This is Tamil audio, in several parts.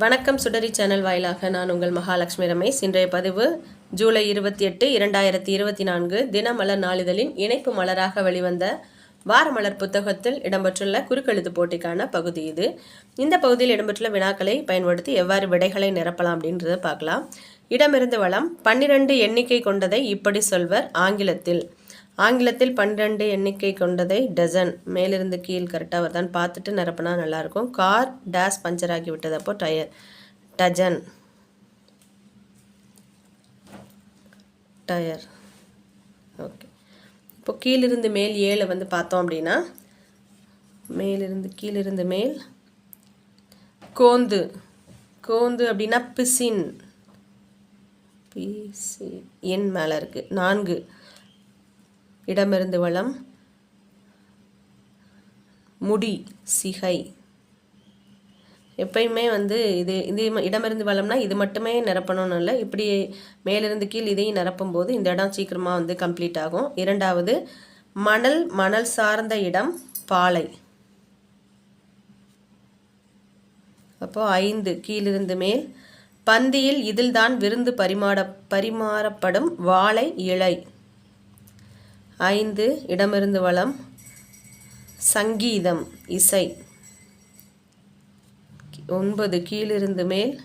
வணக்கம் சுடரி சேனல் வாயிலாக நான் உங்கள் மகாலட்சுமி ரமேஷ். இன்றைய பதிவு ஜூலை இருபத்தி எட்டு இரண்டாயிரத்தி இருபத்தி நான்கு தினமலர் நாளிதழின் இணைப்பு மலராக வெளிவந்த வாரமலர் புத்தகத்தில் இடம்பெற்றுள்ள குறுக்கெழுத்து போட்டிக்கான பகுதி இது. இந்த பகுதியில் இடம்பெற்றுள்ள வினாக்களை பயன்படுத்தி எவ்வாறு விடைகளை நிரப்பலாம் அப்படின்றத பார்க்கலாம். இடமிருந்து வளம் பன்னிரண்டு எண்ணிக்கை கொண்டதை இப்படி சொல்வர் ஆங்கிலத்தில். ஆங்கிலத்தில் பன்னிரெண்டு எண்ணிக்கை கொண்டதை டசன் மேலிருந்து கீழ் கரெக்டாக வருதான்னு பார்த்துட்டு நிரப்புனா நல்லாயிருக்கும். கார் டேஸ் பஞ்சர் ஆகி விட்டது அப்போ டயர் டஜன் டயர். ஓகே. இப்போ கீழிருந்து மேல் ஏழை வந்து பார்த்தோம் அப்படின்னா மேலிருந்து கீழிருந்து மேல் கோந்து. கோந்து அப்படின்னா பிசின். பிசி என் மேலே இருக்குது நான்கு. இடமிருந்து வளம். முடி சிகை. எப்பயுமே வந்து இது இது இடமிருந்து வளம்னா இது மட்டுமே நிரப்பணும்னு இல்லை. இப்படி மேலிருந்து கீழ் இதையும் நிரப்பும் போது இந்த இடம் சீக்கிரமாக வந்து கம்ப்ளீட் ஆகும். இரண்டாவது மணல் மணல் சார்ந்த இடம் பாலை. அப்போ ஐந்து கீழிருந்து மேல். பந்தியில் இதில்தான் விருந்து பரிமாற பரிமாறப்படும் வாழை இலை. ஐந்து இடமிருந்து வளம். சங்கீதம் இசை. ஒன்பது கீழிருந்து மேல்.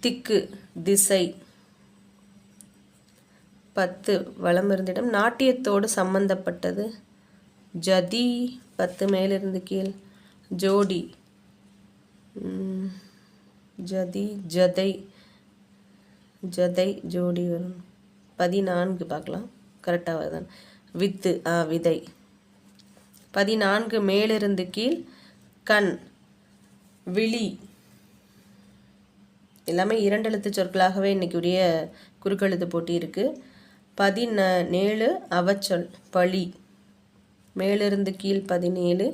திக்கு திசை. பத்து வளமிருந்திடம். நாட்டியத்தோடு சம்பந்தப்பட்டது. ஜதி பத்து மேலிருந்து கீழ். ஜோடி. ஜதி ஜதை. ஜதை ஜோடி வரும். பதினான்கு பார்க்கலாம். கரெக்டாக வருது வித்து ஆ விதை. பதினான்கு மேலிருந்து கீழ் கண் விழி. எல்லாமே இரண்டெழுத்து சொற்களாகவே இன்றைக்குரிய குறுக்கெழுத்து போட்டி இருக்குது பதினேழு அவச்சொல் பழி. மேலிருந்து கீழ் பதினேழு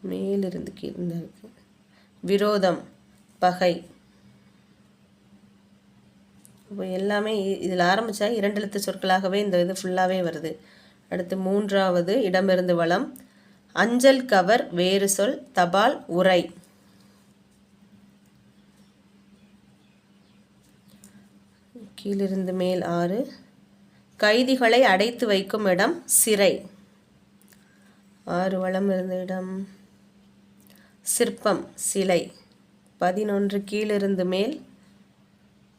மேலிருந்து கீழ் இருக்கு. விரோதம் பகை. இப்போ எல்லாமே இதில் ஆரம்பித்தா இரண்டு எழுத்து சொற்களாகவே இந்த இது ஃபுல்லாகவே வருது. அடுத்து மூன்றாவது இடமிருந்து வளம். அஞ்சல் கவர் வேறு சொல் தபால் உரை. கீழிருந்து மேல் ஆறு. கைதிகளை அடைத்து வைக்கும் இடம் சிறை. ஆறு வளம் இருந்த இடம். சிற்பம் சிலை. பதினொன்று கீழிருந்து மேல்.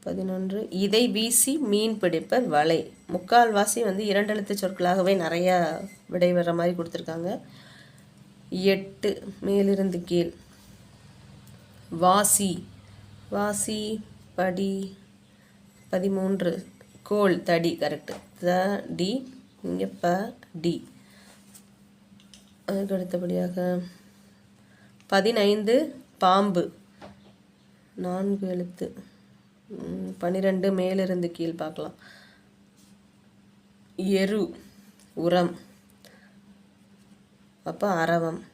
பதினொன்று. இதை வீசி மீன் பிடிப்பர் வலை. முக்கால்வாசி வந்து இரண்டெழுத்து சொற்களாகவே நிறையா விடை வர்ற மாதிரி கொடுத்துருக்காங்க. எட்டு மேலிருந்து கீழ். வாசி. வாசி படி பதிமூன்று. கோல் தடி கரெக்டு. த டி இங்கே ப டி. அதுக்கு அடுத்தபடியாக பதினைந்து பாம்பு. நான்கு எழுத்து. பன்னிரெண்டு மேலிருந்து கீழ் பார்க்கலாம். எரு உரம். அப்போ அரவம்.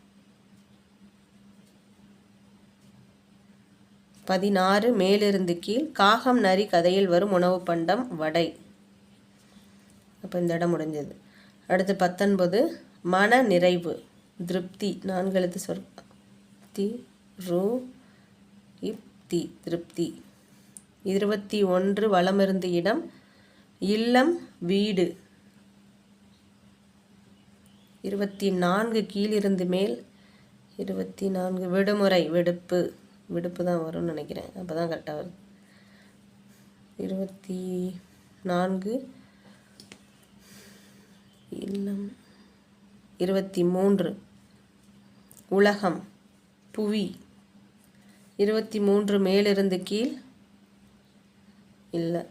பதினாறு மேலிருந்து கீழ் காகம் நரி கதையில் வரும் உணவு பண்டம் வடை. அப்போ இந்த இடம் முடிஞ்சது. அடுத்து பத்தொன்பது மன நிறைவு. திருப்தி. நான்கு எழுத்து சொல் தி ரூ இப்தி திருப்தி. இருபத்தி ஒன்று வளமிருந்து இடம் இல்லம் வீடு. இருபத்தி நான்கு கீழிருந்து மேல் இருபத்தி நான்கு விடுமுறை விடுப்பு. விடுப்பு தான் வரும்னு நினைக்கிறேன். அப்போ தான் கரெக்டாக வரும் இருபத்தி நான்கு இல்லம் இருபத்தி மூன்று உலகம் புவி. இருபத்தி மூன்று மேலிருந்து கீழ் இல்லை.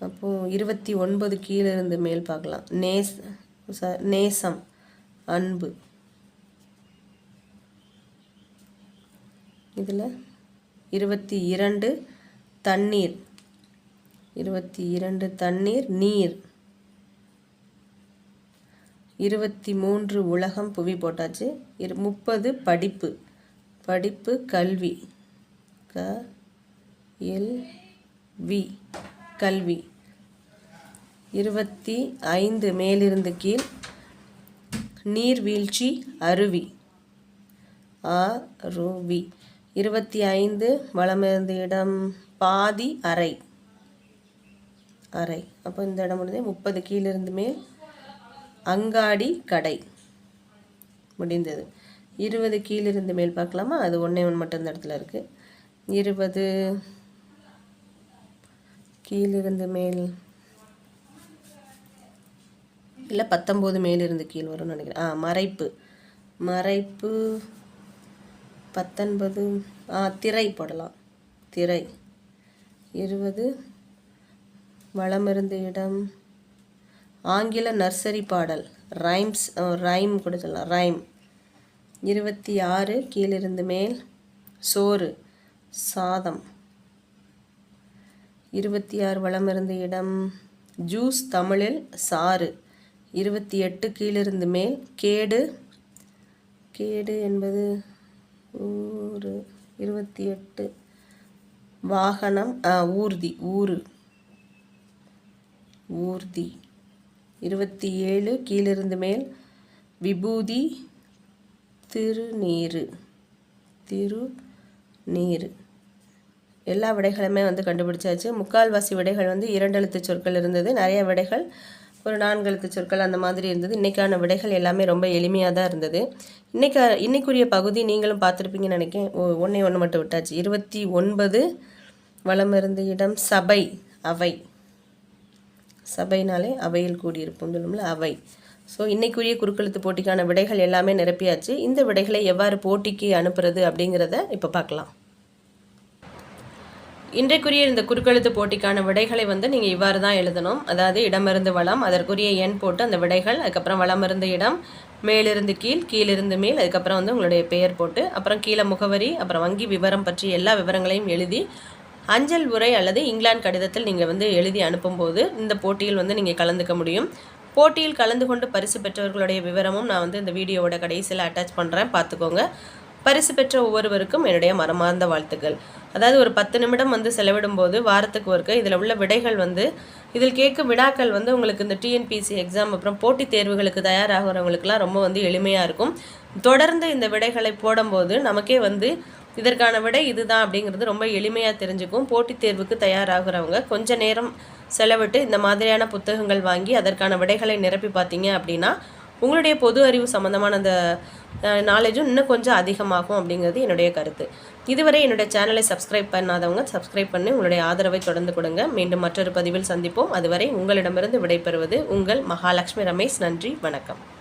அப்போது இருபத்தி ஒன்பது கீழிருந்து மேல் பார்க்கலாம். நேஸ் ச- நேசம் அன்பு. இதில் இருபத்தி இரண்டு தண்ணீர். இருபத்தி இரண்டு தண்ணீர் நீர். இருபத்தி மூன்று உலகம் புவி போட்டாச்சு. இரு முப்பது படிப்பு. படிப்பு கல்வி. க எல் வி கல்வி. இருபத்தி ஐந்து மேலிருந்து கீழ் நீர்வீழ்ச்சி அருவி. அருவி வி. இருபத்தி ஐந்து வலமிருந்த இடம் பாதி அறை. அறை. அப்போ இந்த இடம் முடிஞ்சு முப்பது கீழிருந்து மேல் அங்காடி கடை. முடிந்தது. இருபது கீழிருந்து மேல் பார்க்கலாமா? அது ஒன்றே ஒன்று மட்டும் இந்த இடத்துல இருக்குது இருபது கீழிருந்து மேல். இல்லை பத்தொம்போது மேலிருந்து கீழ் வரும்னு நினைக்கிறேன். ஆ மறைப்பு. மறைப்பு பத்தொன்பது. ஆ திரை போடலாம். திரை. இருபது. வளமிருந்து இடம். ஆங்கில நர்சரி பாடல். ரைம்ஸ் ரைம் கொடுத்துடலாம் ரைம். இருபத்தி ஆறு கீழிருந்து மேல். சோறு. சாதம். இருபத்தி ஆறு வளமிருந்த இடம் ஜூஸ் தமிழில் சாறு. இருபத்தி எட்டு கீழிருந்து மேல் கேடு. கேடு என்பது ஊரு இருபத்தி எட்டு வாகனம் ஊர்தி ஊரு ஊர்தி. இருபத்தி ஏழு கீழிருந்து மேல் விபூதி திருநீரு திருநீரு எல்லா விடைகளுமே வந்து கண்டுபிடிச்சாச்சு. முக்கால்வாசி விடைகள் வந்து இரண்டெழுத்து சொற்கள் இருந்தது. நிறைய விடைகள் ஒரு நான்கு எழுத்து சொற்கள் அந்த மாதிரி இருந்தது. இன்றைக்கான விடைகள் எல்லாமே ரொம்ப எளிமையாக தான் இருந்தது. இன்றைக்கா இன்றைக்குரிய பகுதி நீங்களும் பார்த்துருப்பீங்கன்னு நினைக்கிறேன். ஒன்றே ஒன்று மட்டும் விட்டாச்சு. இருபத்தி ஒன்பது வளமிருந்து இருந்த இடம் சபை அவை. சபைனாலே அவையில் கூடியிருப்போம் சொல்லும்ல அவை. ஸோ இன்னைக்குரிய குறுக்கெழுத்து போட்டிக்கான விடைகள் எல்லாமே நிரப்பியாச்சு. இந்த விடைகளை எவ்வாறு போட்டிக்கு அனுப்புறது அப்படிங்கிறத இப்போ பார்க்கலாம். இன்றைக்குரிய இந்த குறுக்கெழுத்து போட்டிக்கான விடைகளை வந்து நீங்கள் இவ்வாறு தான் எழுதணும். அதாவது இடமிருந்து வளம் அதற்குரிய எண் போட்டு அந்த விடைகள் அதுக்கப்புறம் வளமிருந்து இடம் மேலிருந்து கீழ் கீழிருந்து மேல் அதுக்கப்புறம் வந்து உங்களுடைய பெயர் போட்டு அப்புறம் கீழே முகவரி அப்புறம் வங்கி விவரம் பற்றி எல்லா விவரங்களையும் எழுதி அஞ்சல் உரை அல்லது இங்கிலாந்து கடிதத்தில் நீங்கள் வந்து எழுதி அனுப்பும்போது இந்த போட்டியில் வந்து நீங்கள் கலந்துக்க முடியும். போட்டியில் கலந்து கொண்டு பரிசு பெற்றவர்களுடைய விவரமும் நான் வந்து இந்த வீடியோவோட கடைசியில் அட்டாச் பண்ணுறேன் பார்த்துக்கோங்க. பரிசு பெற்ற ஒவ்வொருவருக்கும் என்னுடைய மனமார்ந்த வாழ்த்துக்கள். அதாவது ஒரு பத்து நிமிடம் வந்து செலவிடும்போது வாரத்துக்கு ஒருக்க இதில் உள்ள விடைகள் வந்து இதில் கேட்கும் வினாக்கள் வந்து உங்களுக்கு இந்த டிஎன்பிசி எக்ஸாம் அப்புறம் போட்டித் தேர்வுகளுக்கு தயாராகிறவங்களுக்குலாம் ரொம்ப வந்து எளிமையாக இருக்கும். தொடர்ந்து இந்த விடைகளை போடும்போது நமக்கே வந்து இதற்கான விடை இதுதான் அப்படிங்கிறது ரொம்ப எளிமையாக தெரிஞ்சுக்கும். போட்டித் தேர்வுக்கு தயாராகிறவங்க கொஞ்ச நேரம் செலவிட்டு இந்த மாதிரியான புத்தகங்கள் வாங்கி அதற்கான விடைகளை நிரப்பி பார்த்தீங்க அப்படின்னா உங்களுடைய பொது அறிவு சம்மந்தமான அந்த நாலேஜும் இன்னும் கொஞ்சம் அதிகமாகும் அப்படிங்கிறது என்னுடைய கருத்து. இதுவரை என்னுடைய சேனலை சப்ஸ்கிரைப் பண்ணாதவங்க சப்ஸ்கிரைப் பண்ணி உங்களுடைய ஆதரவை தொடர்ந்து கொடுங்க. மீண்டும் மற்றொரு பதிவில் சந்திப்போம். அதுவரை உங்களிடமிருந்து விடைபெறுவது உங்கள் மகாலட்சுமி ரமேஷ். நன்றி வணக்கம்.